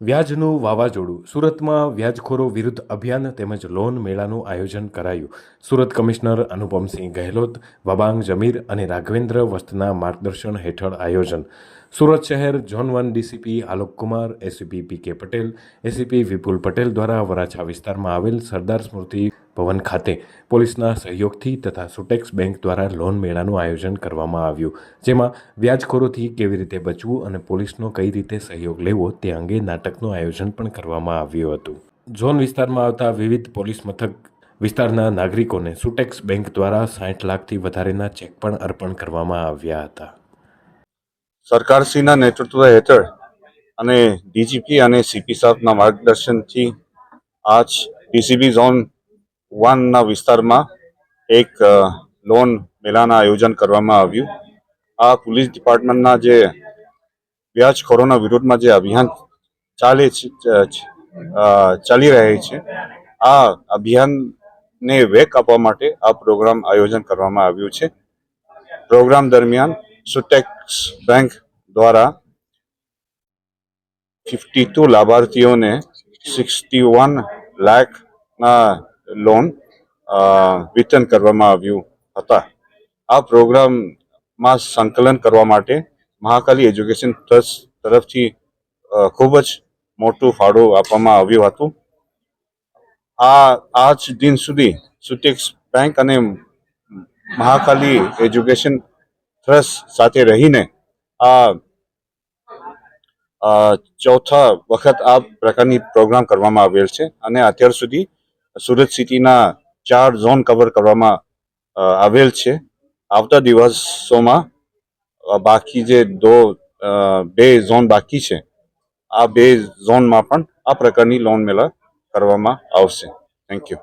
વ્યાજનું વાવાઝોડું. સુરતમાં વ્યાજખોરો વિરુદ્ધ અભિયાન તેમજ લોન મેળાનું આયોજન કરાયું. સુરત કમિશનર અનુપમસિંહ ગહેલોત, વબાંગ જમીર અને રાઘવેન્દ્ર વસ્તના માર્ગદર્શન હેઠળ આયોજન. સુરત શહેર zone one DCP Alok Kumar, ACP P K Patel, ACP વિપુલ પટેલ દ્વારા વરાછા વિસ્તારમાં આવેલ સરદાર સ્મૃતિ ભવન ખાતે પોલીસના સહયોગથી તથા સુટેક્સ બેંક દ્વારા લોન મેળાનું આયોજન કરવામાં આવ્યું, જેમાં વ્યાજખોરોથી કેવી રીતે બચવું અને પોલીસનો કઈ રીતે સહયોગ લેવો તે અંગે નાટકનું આયોજન પણ કરવામાં આવ્યું હતું. ઝોન વિસ્તારમાં આવતા વિવિધ પોલીસ મથક વિસ્તારના નાગરિકોને સુટેક્સ બેંક દ્વારા સાઠ લાખથી વધારેના ચેક પણ અર્પણ કરવામાં આવ્યા હતા. સરકારશ્રીના નેતૃત્વ હેઠળ અને ડીજીપી અને સીપી સાહેબના માર્ગદર્શનથી આજ પીસીબી ઝોન વનના વિસ્તારમાં એક લોન મેળાના આયોજન કરવામાં આવ્યું. આ પોલીસ ડિપાર્ટમેન્ટના જે વ્યાજખોરોના વિરોધમાં જે અભિયાન ચાલે છે ચાલી રહે છે, આ અભિયાનને વેગ આપવા માટે આ પ્રોગ્રામ આયોજન કરવામાં આવ્યું છે. પ્રોગ્રામ દરમિયાન સુટેક્સ બેંક દ્વારા ફિફ્ટી ટુ લાભાર્થીઓને સિક્સટી વન લાખના લોન વિતરણ કરવામાં આવ્યું હતા. આ પ્રોગ્રામમાં સંકલન કરવા માટે મહાકાલી એજ્યુકેશન ટ્રસ્ટ તરફથી ખૂબ જ મોટું ફાળો આપવામાં આવ્યું હતું. આ, આજ દિન સુધી સુટેક્સ બેંક અને મહાકાલી એજ્યુકેશન ટ્રસ્ટ સાથે રહીને આ ચોથા વખત આ પ્રકારની પ્રોગ્રામ કરવામાં આવેલ છે. અને અત્યાર સુધી સુરત સિટીના ચાર ઝોન કવર કરવામાં આવેલ છે. આવતા દિવસોમાં બાકી જે દો બે ઝોન બાકી છે, આ બે ઝોનમાં પણ આ પ્રકારની લોન મેળા કરવામાં આવશે. Thank you